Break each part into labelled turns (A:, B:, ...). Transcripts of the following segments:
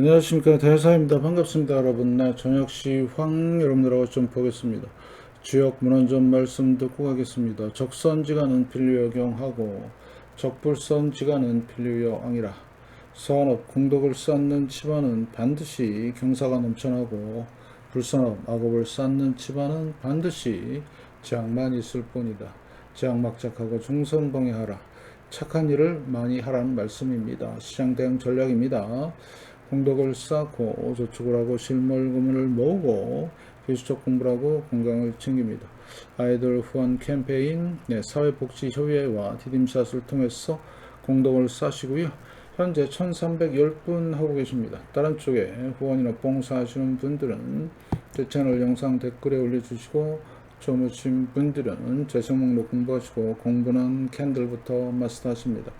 A: 안녕하십니까. 대사입니다. 반갑습니다 여러분 네, 저녁 시 황 여러분들하고 좀 보겠습니다. 지역 문헌 좀 말씀 듣고 가겠습니다. 적선지간은 필류여경하고 적불선지간은 필류여왕이라. 서한업 공덕을 쌓는 집안은 반드시 경사가 넘쳐나고 불선업 악업을 쌓는 집안은 반드시 재앙만 있을 뿐이다. 재앙막작하고 중선봉해하라. 착한 일을 많이 하라는 말씀입니다. 시장 대응 전략입니다 공덕을 쌓고 저축을 하고 실물금을 모으고 필수적 공부를 하고 건강을 챙깁니다. 아이들 후원 캠페인 네, 사회복지협의회와 디딤샷을 통해서 공덕을 쌓으시고요. 현재 1310분 하고 계십니다. 다른 쪽에 후원이나 봉사하시는 분들은 제 채널 영상 댓글에 올려주시고 처음오신 분들은 재생 목록 공부하시고 공부는 캔들부터 마스터하십니다.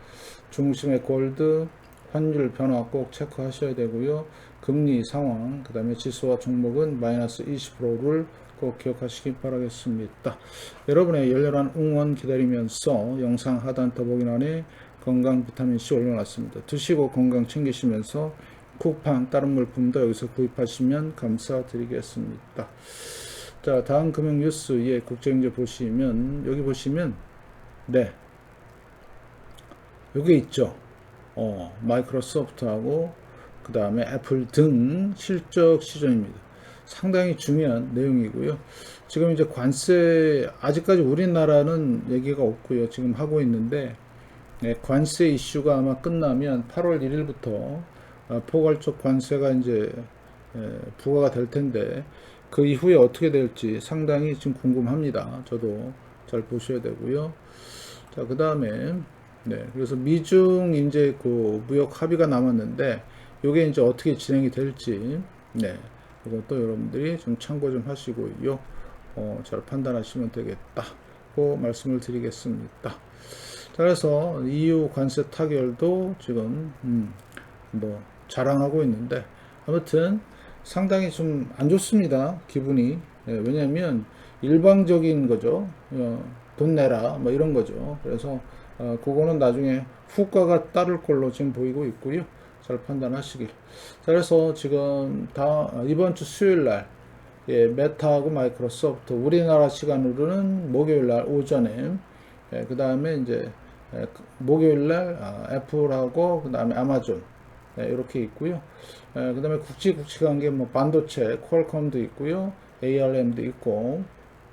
A: 중심의 골드 환율 변화 꼭 체크하셔야 되고요. 금리 상황, 그 다음에 지수와 종목은 마이너스 20%를 꼭 기억하시기 바라겠습니다. 여러분의 열렬한 응원 기다리면서 영상 하단 더보기란에 건강 비타민 C 올려놨습니다. 드시고 건강 챙기시면서 쿠팡 다른 물품도 여기서 구입하시면 감사드리겠습니다. 자, 다음 금융 뉴스의 국제경제 보시면 여기 보시면 네. 여기 있죠. 어, 마이크로소프트하고 그 다음에 애플 등 실적 시전입니다. 상당히 중요한 내용이고요. 지금 이제 관세 아직까지 우리나라는 얘기가 없고요. 지금 하고 있는데 네, 관세 이슈가 아마 끝나면 8월 1일부터 어, 포괄적 관세가 이제 에, 부과가 될 텐데 그 이후에 어떻게 될지 상당히 지금 궁금합니다. 저도 잘 보셔야 되고요. 자, 그 다음에 네, 그래서 미중 이제 그 무역 합의가 남았는데 이게 이제 어떻게 진행이 될지 네, 이것도 여러분들이 좀 참고 좀 하시고요. 어, 잘 판단하시면 되겠다고 말씀을 드리겠습니다. 자, 그래서 EU 관세 타결도 지금 음, 뭐 자랑하고 있는데 아무튼 상당히 좀 안 좋습니다. 기분이 네, 왜냐하면 일방적인 거죠. 어, 돈 내라 뭐 이런 거죠. 그래서 어, 그거는 나중에 후과가 따를 걸로 지금 보이고 있고요. 잘 판단하시길. 자, 그래서 지금 다 이번 주 수요일 날 예, 메타하고 마이크로소프트 우리나라 시간으로는 목요일 날 오전에 예, 그 다음에 이제 예, 목요일 날 아, 애플하고 그 다음에 아마존 예, 이렇게 있고요. 예, 그 다음에 국지 국지 관계 뭐 반도체 퀄컴도 있고요. ARM도 있고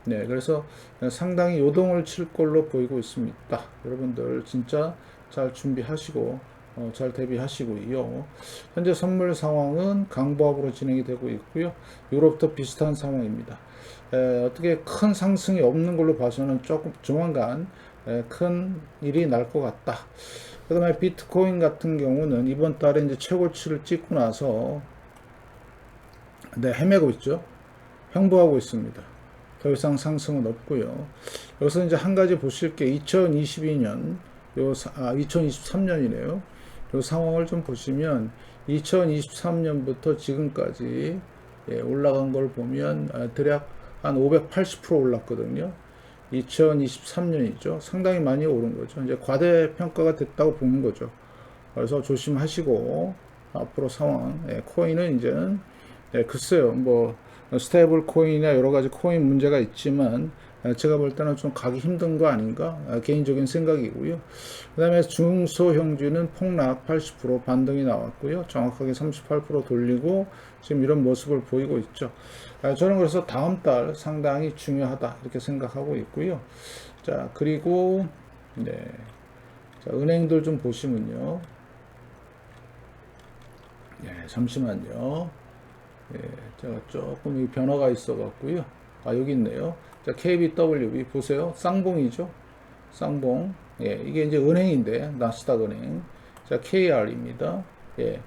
A: 네, 그래서 상당히 요동을 칠 걸로 보이고 있습니다. 여러분들 진짜 잘 준비하시고 어, 잘 대비하시고요. 현재 선물 상황은 강보합으로 진행이 되고 있고요. 유럽도 비슷한 상황입니다. 에, 어떻게 큰 상승이 없는 걸로 봐서는 조금 조만간 에, 큰 일이 날 것 같다. 그 다음에 비트코인 같은 경우는 이번 달에 이제 최고치를 찍고 나서 네, 헤매고 있죠. 형보하고 있습니다. 더 이상 상승은 없고요. 여기서 이제 한 가지 보실 게 2022년 요 아, 2023년이네요. 요 상황을 좀 보시면 2023년부터 지금까지 예, 올라간 걸 보면 아, 대략 한 580% 올랐거든요. 2023년이죠. 상당히 많이 오른 거죠. 이제 과대평가가 됐다고 보는 거죠. 그래서 조심하시고 앞으로 상황, 예, 코인은 이제는 예, 글쎄요, 뭐 스테이블 코인이나 여러 가지 코인 문제가 있지만 아, 제가 볼 때는 좀 가기 힘든 거 아닌가 아, 개인적인 생각이고요. 그 다음에 중소형주는 폭락 80% 반등이 나왔고요. 정확하게 38% 돌리고 지금 이런 모습을 보이고 있죠. 아, 저는 그래서 다음 달 상당히 중요하다 이렇게 생각하고 있고요. 자 그리고 네, 자, 은행들 좀 보시면요. 네, 잠시만요. 예, 제가 조금 이 변화가 있어 갖고요. 아, 여기 있네요. 자, KBWB 보세요. 쌍봉이죠. 쌍봉. 예, 이게 이제 은행인데, 나스닥 은행. 자, KR입니다. 예.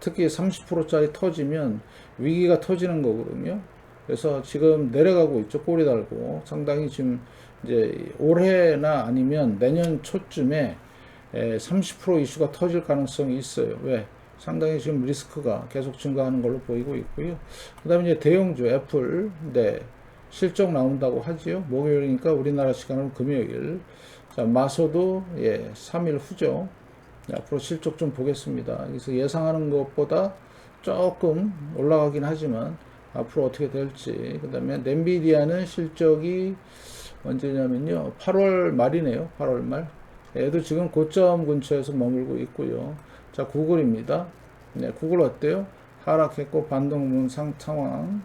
A: 특히 30%짜리 터지면 위기가 터지는 거거든요. 그래서 지금 내려가고 있죠. 꼬리 달고. 상당히 지금 이제 올해나 아니면 내년 초쯤에 30% 이슈가 터질 가능성이 있어요. 왜? 상당히 지금 리스크가 계속 증가하는 걸로 보이고 있고요. 그 다음에 이제 대형주 애플, 네, 실적 나온다고 하지요. 목요일이니까 우리나라 시간으로 금요일. 자, 마소도, 예, 3일 후죠. 네, 앞으로 실적 좀 보겠습니다. 그래서 예상하는 것보다 조금 올라가긴 하지만 앞으로 어떻게 될지 그 다음에 엔비디아는 실적이 언제냐면요 8월 말이네요 8월 말 얘도 지금 고점 근처에서 머물고 있고요 자 구글입니다 네 구글 어때요 하락했고 반동문 상 상황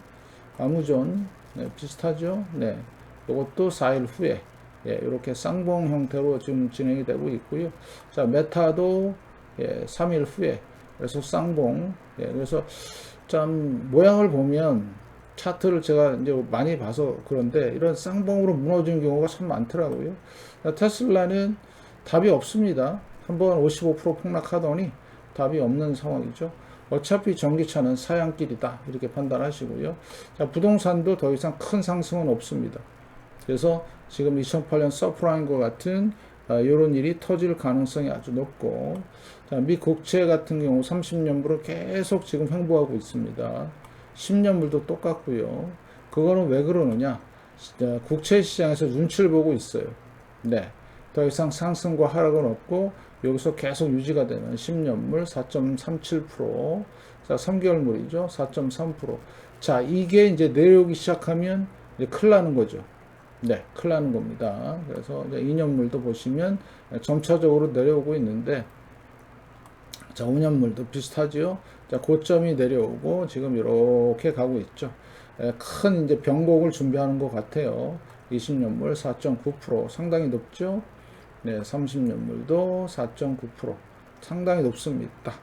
A: 아무존 네, 비슷하죠 네 이것도 4일 후에 예, 이렇게 쌍봉 형태로 지금 진행이 되고 있고요 자 메타도 예, 3일 후에 그래서 쌍봉 예, 그래서 참 모양을 보면 차트를 제가 이제 많이 봐서 그런데 이런 쌍봉으로 무너지는 경우가 참 많더라고요. 테슬라는 답이 없습니다. 한번 55% 폭락하더니 답이 없는 상황이죠. 어차피 전기차는 사양길이다 이렇게 판단하시고요. 자, 부동산도 더 이상 큰 상승은 없습니다. 그래서 지금 2008년 서프라임과 같은 이런 일이 터질 가능성이 아주 높고 자, 미 국채 같은 경우 30년물을 계속 지금 횡보하고 있습니다. 10년물도 똑같고요. 그거는 왜 그러느냐? 국채 시장에서 눈치를 보고 있어요. 네. 더 이상 상승과 하락은 없고 여기서 계속 유지가 되는 10년물 4.37%, 자 3개월물이죠 4.3%. 자 이게 이제 내려오기 시작하면 이제 큰일 나는 거죠. 네, 큰일 나는 겁니다. 그래서 이제 2년물도 보시면 점차적으로 내려오고 있는데 자 5년물도 비슷하지요. 자 고점이 내려오고 지금 이렇게 가고 있죠. 큰 이제 변곡을 준비하는 것 같아요. 20년물 4.9% 상당히 높죠. 네, 30년물도 4.9% 상당히 높습니다.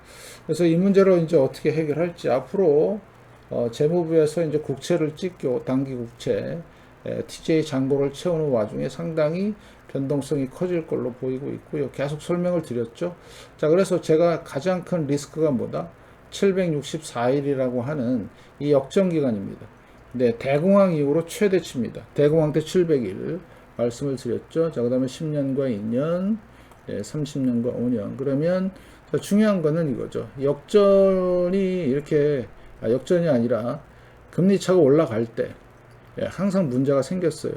A: 그래서 이 문제를 이제 어떻게 해결할지 앞으로 어, 재무부에서 이제 국채를 찍고 단기 국채 에, TJ 잔고를 채우는 와중에 상당히 변동성이 커질 걸로 보이고 있고요. 계속 설명을 드렸죠. 자, 그래서 제가 가장 큰 리스크가 뭐다? 764일이라고 하는 이 역전 기간입니다. 네, 대공황 이후로 최대치입니다. 대공황 때 700일 말씀을 드렸죠. 자, 그 다음에 10년과 2년, 네, 30년과 5년. 그러면 중요한 거는 이거죠. 역전이 이렇게, 아, 역전이 아니라 금리차가 올라갈 때 예, 항상 문제가 생겼어요.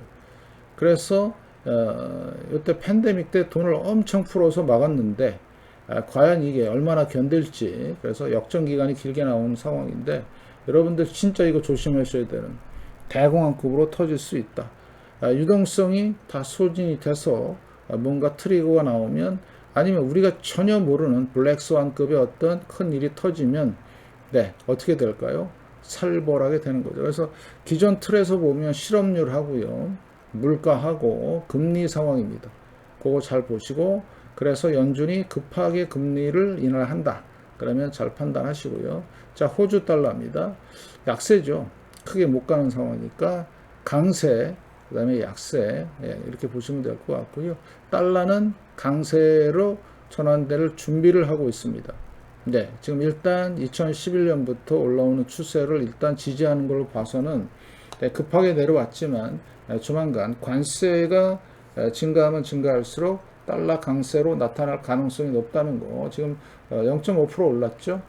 A: 그래서 어, 이때 팬데믹 때 돈을 엄청 풀어서 막았는데 아, 과연 이게 얼마나 견딜지 그래서 역전 기간이 길게 나온 상황인데 여러분들 진짜 이거 조심하셔야 되는 대공황급으로 터질 수 있다. 아, 유동성이 다 소진이 돼서 뭔가 트리거가 나오면 아니면 우리가 전혀 모르는 블랙스완급의 어떤 큰 일이 터지면 네 어떻게 될까요? 살벌하게 되는 거죠. 그래서 기존 틀에서 보면 실업률 하고요, 물가하고 금리 상황입니다. 그거 잘 보시고 그래서 연준이 급하게 금리를 인하한다. 그러면 잘 판단하시고요. 자, 호주 달러입니다. 약세죠. 크게 못 가는 상황이니까 강세, 그 다음에 약세, 예, 이렇게 보시면 될 것 같고요. 달러는 강세로 전환될 준비를 하고 있습니다. 네, 지금 일단 2011년부터 올라오는 추세를 일단 지지하는 걸로 봐서는 네, 급하게 내려왔지만 네, 조만간 관세가 네, 증가하면 증가할수록 달러 강세로 나타날 가능성이 높다는 거. 지금 0.5% 어, 올랐죠?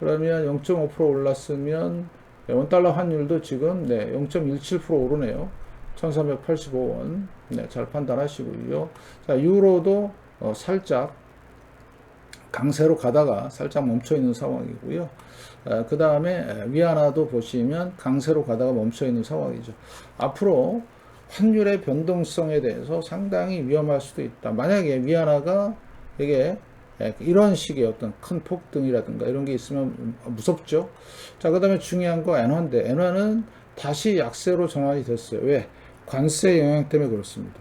A: 그러면 0.5% 올랐으면 원달러 환율도 지금 네, 0.17% 오르네요. 1385원. 네, 잘 판단하시고요. 자, 유로도 어, 살짝 강세로 가다가 살짝 멈춰 있는 상황이고요. 그 다음에 위안화도 보시면 강세로 가다가 멈춰 있는 상황이죠. 앞으로 환율의 변동성에 대해서 상당히 위험할 수도 있다. 만약에 위안화가 이게 이런 식의 어떤 큰 폭등이라든가 이런 게 있으면 무섭죠. 자, 그 다음에 중요한 거 엔화인데, 엔화는 다시 약세로 전환이 됐어요. 왜? 관세 영향 때문에 그렇습니다.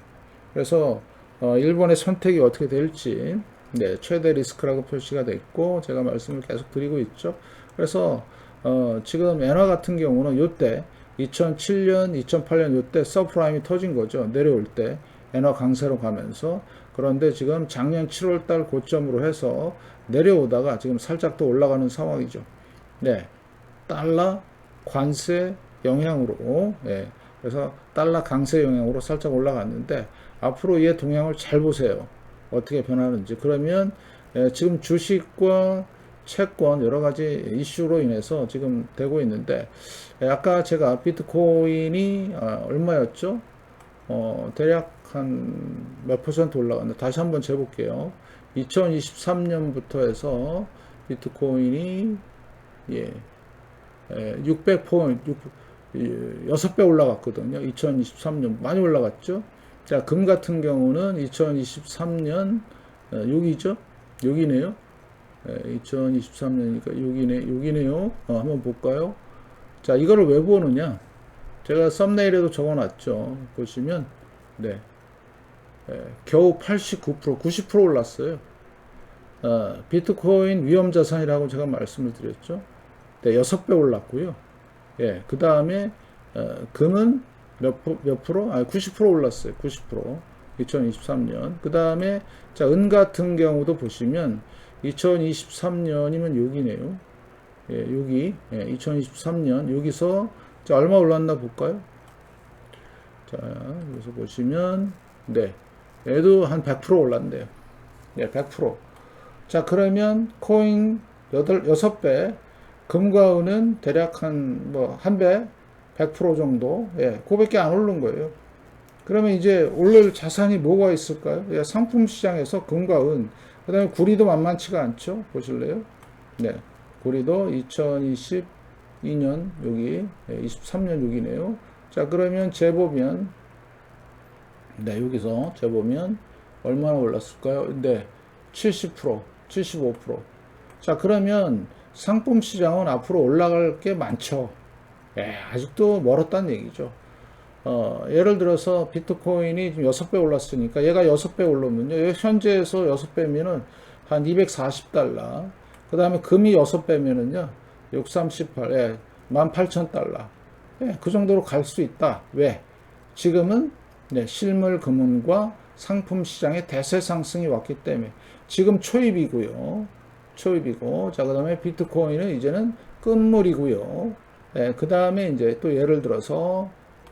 A: 그래서, 어, 일본의 선택이 어떻게 될지, 네, 최대 리스크라고 표시가 됐고 제가 말씀을 계속 드리고 있죠. 그래서 어, 지금 엔화 같은 경우는 요때 2007년, 2008년 요때 서프라임이 터진 거죠. 내려올 때 엔화 강세로 가면서 그런데 지금 작년 7월 달 고점으로 해서 내려오다가 지금 살짝 또 올라가는 상황이죠. 네. 달러 관세 영향으로 네. 그래서 달러 강세 영향으로 살짝 올라갔는데 앞으로 얘 동향을 잘 보세요. 어떻게 변하는지 그러면 예, 지금 주식과 채권 여러 가지 이슈로 인해서 지금 되고 있는데 예, 아까 제가 비트코인이 아, 얼마였죠? 어, 대략 한 몇 퍼센트 올라갔나 다시 한번 재볼게요. 2023년부터 해서 비트코인이 예. 600포인트, 6배 올라갔거든요. 2023년 많이 올라갔죠. 자, 금 같은 경우는 2023년 어, 여기죠. 여기네요. 2023년이니까 여기네, 여기네요. 어, 한번 볼까요? 자, 이거를 왜 보느냐? 제가 썸네일에도 적어놨죠. 보시면, 네. 예, 겨우 89%, 90% 올랐어요. 어, 비트코인 위험 자산이라고 제가 말씀을 드렸죠. 네, 6배 올랐고요. 예, 그 다음에 어, 금은 몇, 몇 프로? 아, 90% 올랐어요. 90%. 2023년. 그 다음에 자, 은 같은 경우도 보시면 2023년이면 여기네요. 예, 여기 예, 2023년 여기서 자, 얼마 올랐나 볼까요? 자, 여기서 보시면 네. 얘도 한 100% 올랐네요. 예, 100%. 자, 그러면 코인 8, 6배, 금과 은은 대략 한, 뭐, 한 배, 100% 정도, 예, 그밖에 안 오른 거예요. 그러면 이제 오를 자산이 뭐가 있을까요? 예, 상품 시장에서 금과 은, 그 다음에 구리도 만만치가 않죠? 보실래요? 네. 구리도 2022년 여기, 예, 23년 여기네요. 자, 그러면 재보면, 네, 여기서 재보면 얼마나 올랐을까요? 네, 70%, 75%. 자, 그러면 상품 시장은 앞으로 올라갈 게 많죠. 예, 아직도 멀었다는 얘기죠. 어, 예를 들어서 비트코인이 지금 6배 올랐으니까 얘가 6배 올르면요. 현재에서 6배면은 한 240달러. 그 다음에 금이 6배면은요. 638, 예, 18,000달러. 예, 그 정도로 갈 수 있다. 왜? 지금은 네, 실물 금융과 상품 시장의 대세 상승이 왔기 때문에 지금 초입이고요. 초입이고 자 그 다음에 비트코인은 이제는 끝물이고요. 예, 그다음에 이제 또 예를 들어서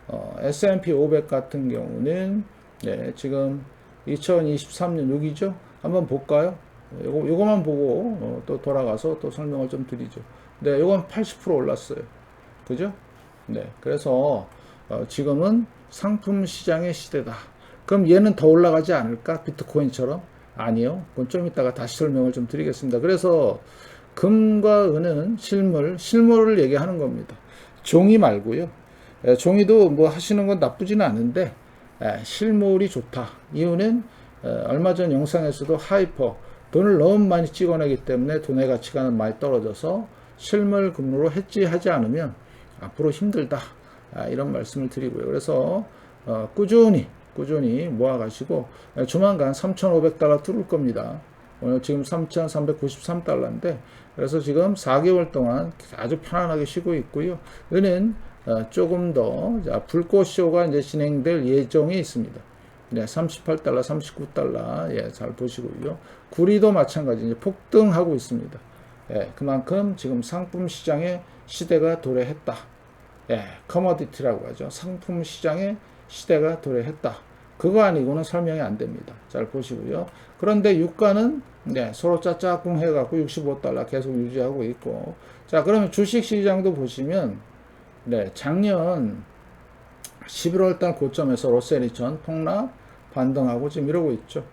A: 어, S&P 500 같은 경우는 네, 지금 2023년 여기죠. 한번 볼까요? 요거 요거만 보고 어, 또 돌아가서 또 설명을 좀 드리죠. 네, 요건 80% 올랐어요. 그죠? 네. 그래서 어, 지금은 상품 시장의 시대다. 그럼 얘는 더 올라가지 않을까? 비트코인처럼? 아니요. 그건 좀 이따가 다시 설명을 좀 드리겠습니다. 그래서 금과 은은 실물, 실물을 얘기하는 겁니다. 종이 말고요. 에, 종이도 뭐 하시는 건 나쁘지는 않은데 에, 실물이 좋다. 이유는 에, 얼마 전 영상에서도 하이퍼 돈을 너무 많이 찍어내기 때문에 돈의 가치가 많이 떨어져서 실물 금으로 해지하지 않으면 앞으로 힘들다. 아, 이런 말씀을 드리고요. 그래서 어, 꾸준히 꾸준히 모아가시고 에, 조만간 3,500달러 뚫을 겁니다. 오늘 지금 3,393달러인데 그래서 지금 4개월 동안 아주 편안하게 쉬고 있고요. 은은 어, 조금 더 자, 불꽃쇼가 이제 진행될 예정이 있습니다. 네, 38달러, 39달러, 예, 잘 보시고요. 구리도 마찬가지 이제 폭등하고 있습니다. 예, 그만큼 지금 상품 시장의 시대가 도래했다. 예, 커머디티라고 하죠. 상품 시장의 시대가 도래했다. 그거 아니고는 설명이 안 됩니다. 잘 보시고요. 그런데 유가는 네, 서로 짜짝꿍 해갖고 65달러 계속 유지하고 있고. 자, 그러면 주식 시장도 보시면, 네, 작년 11월 달 고점에서 로셀이천 폭락, 반등하고 지금 이러고 있죠.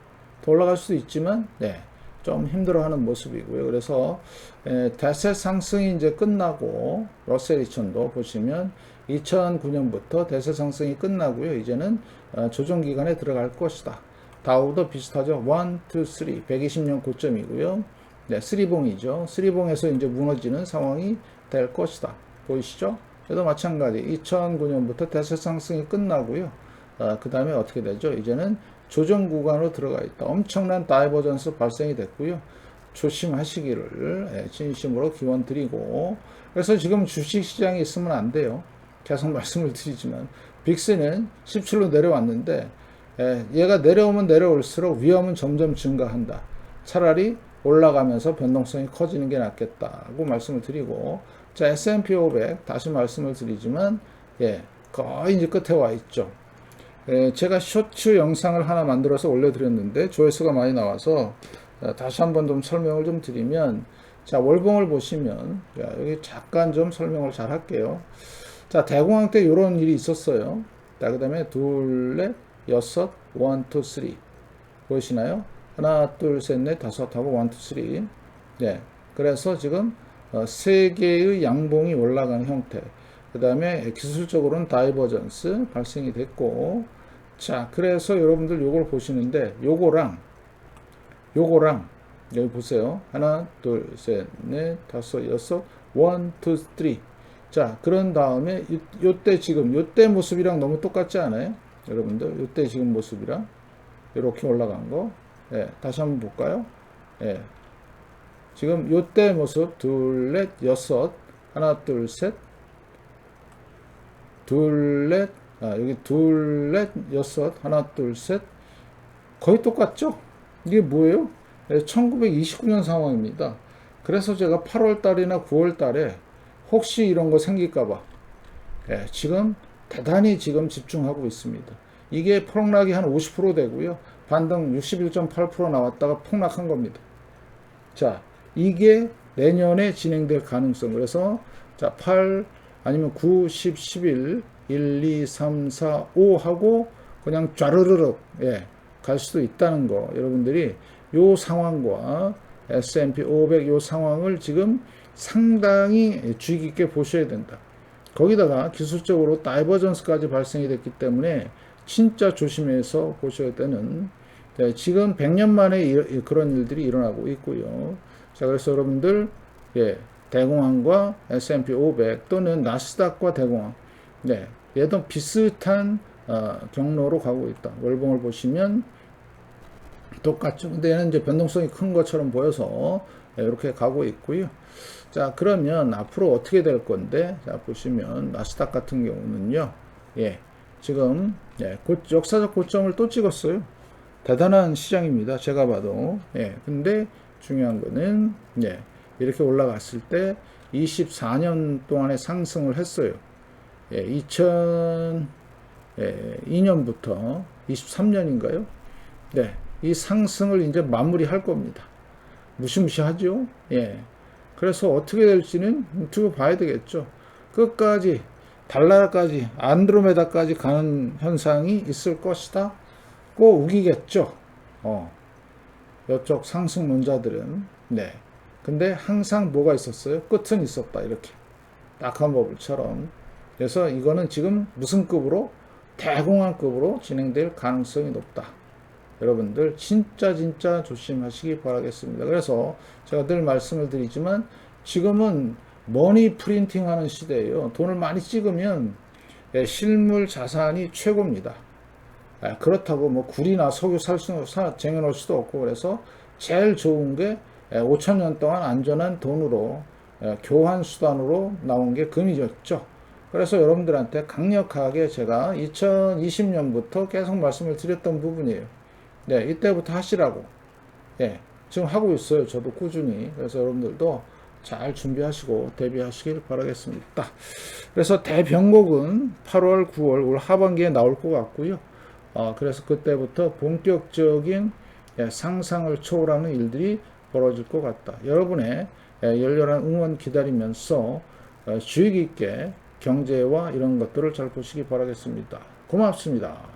A: 더 올라갈 수도 있지만, 네, 좀 힘들어하는 모습이고요. 그래서 에, 대세 상승이 이제 끝나고 러셀 2000도 보시면 2009년부터 대세 상승이 끝나고요. 이제는 어, 조정 기간에 들어갈 것이다. 다우도 비슷하죠. 1, 2, 3 120년 고점이고요. 네, 쓰리봉이죠. 쓰리봉에서 이제 무너지는 상황이 될 것이다. 보이시죠? 그래도 마찬가지 2009년부터 대세 상승이 끝나고요. 어, 그 다음에 어떻게 되죠? 이제는 조정 구간으로 들어가 있다. 엄청난 다이버전스 발생이 됐고요. 조심하시기를 예, 진심으로 기원 드리고 그래서 지금 주식 시장에 있으면 안 돼요. 계속 말씀을 드리지만 빅스는 17로 내려왔는데 예, 얘가 내려오면 내려올수록 위험은 점점 증가한다. 차라리 올라가면서 변동성이 커지는 게 낫겠다고 말씀을 드리고 자 S&P 500 다시 말씀을 드리지만 예 거의 이제 끝에 와 있죠. 예, 제가 쇼츠 영상을 하나 만들어서 올려드렸는데 조회수가 많이 나와서 자, 다시 한번 좀 설명을 좀 드리면 자 월봉을 보시면 자, 여기 잠깐 좀 설명을 잘 할게요. 자 대공황 때 이런 일이 있었어요. 자 그 다음에 둘, 넷, 여섯, 원, 투, 쓰리 보이시나요? 하나, 둘, 셋, 넷, 다섯 하고 원, 투, 쓰리. 네. 그래서 지금 어, 세 개의 양봉이 올라가는 형태. 그 다음에 기술적으로는 다이버전스 발생이 됐고, 자, 그래서 여러분들 요걸 보시는데, 요거랑, 요거랑, 여기 보세요. 하나, 둘, 셋, 넷, 다섯, 여섯, 원, 투, 쓰리. 자, 그런 다음에, 요, 요때 지금, 요때 모습이랑 너무 똑같지 않아요? 여러분들, 요때 지금 모습이랑, 이렇게 올라간 거. 예, 다시 한번 볼까요? 예. 지금 요때 모습, 둘, 넷, 여섯, 하나, 둘, 셋, 둘, 넷, 아, 여기 둘, 넷, 여섯, 하나, 둘, 셋. 거의 똑같죠? 이게 뭐예요? 1929년 상황입니다. 그래서 제가 8월 달이나 9월 달에 혹시 이런 거 생길까봐 예, 지금 대단히 지금 집중하고 있습니다. 이게 폭락이 한 50% 되고요. 반등 61.8% 나왔다가 폭락한 겁니다. 자, 이게 내년에 진행될 가능성. 그래서 자, 8 아니면 9, 10, 11, 1, 2, 3, 4, 5 하고 그냥 쫘르르륵 예, 갈 수도 있다는 거. 여러분들이 요 상황과 S&P 500 요 상황을 지금 상당히 주의 깊게 보셔야 된다. 거기다가 기술적으로 다이버전스까지 발생이 됐기 때문에 진짜 조심해서 보셔야 되는 네, 지금 100년 만에 이, 그런 일들이 일어나고 있고요. 자, 그래서 여러분들 예, 대공황과 S&P 500 또는 나스닥과 대공황 네, 얘도 비슷한 어, 경로로 가고 있다. 월봉을 보시면 똑같죠. 근데 얘는 이제 변동성이 큰 것처럼 보여서 예, 이렇게 가고 있고요. 자, 그러면 앞으로 어떻게 될 건데? 자, 보시면 나스닥 같은 경우는요. 예. 지금 예, 고, 역사적 고점을 또 찍었어요. 대단한 시장입니다. 제가 봐도. 예. 근데 중요한 거는 예. 이렇게 올라갔을 때 24년 동안의 상승을 했어요. 예, 2002년부터 23년인가요? 네. 이 상승을 이제 마무리할 겁니다. 무시무시하죠? 예. 그래서 어떻게 될지는 두고 봐야 되겠죠. 끝까지 달나라까지 안드로메다까지 가는 현상이 있을 것이다. 꼭 우기겠죠. 어. 이쪽 상승론자들은 네. 근데 항상 뭐가 있었어요? 끝은 있었다. 이렇게 딱한 버블처럼. 그래서 이거는 지금 무슨 급으로 대공황급으로 진행될 가능성이 높다. 여러분들 진짜 진짜 조심하시기 바라겠습니다. 그래서 제가 늘 말씀을 드리지만 지금은 머니 프린팅 하는 시대예요. 돈을 많이 찍으면 예, 실물 자산이 최고입니다. 아, 그렇다고 뭐 구리나 석유 살 수, 쟁여놓을 수도 없고 그래서 제일 좋은 게 5천 예, 년 동안 안전한 돈으로 예, 교환 수단으로 나온 게 금이었죠. 그래서 여러분들한테 강력하게 제가 2020년부터 계속 말씀을 드렸던 부분이에요. 네, 이때부터 하시라고. 예, 지금 하고 있어요. 저도 꾸준히. 그래서 여러분들도 잘 준비하시고 대비하시길 바라겠습니다. 그래서 대변곡은 8월, 9월 올 하반기에 나올 것 같고요. 어, 그래서 그때부터 본격적인 예, 상상을 초월하는 일들이 벌어질 것 같다. 여러분의 예, 열렬한 응원 기다리면서 어, 주의 깊게 경제와 이런 것들을 잘 보시기 바라겠습니다. 고맙습니다.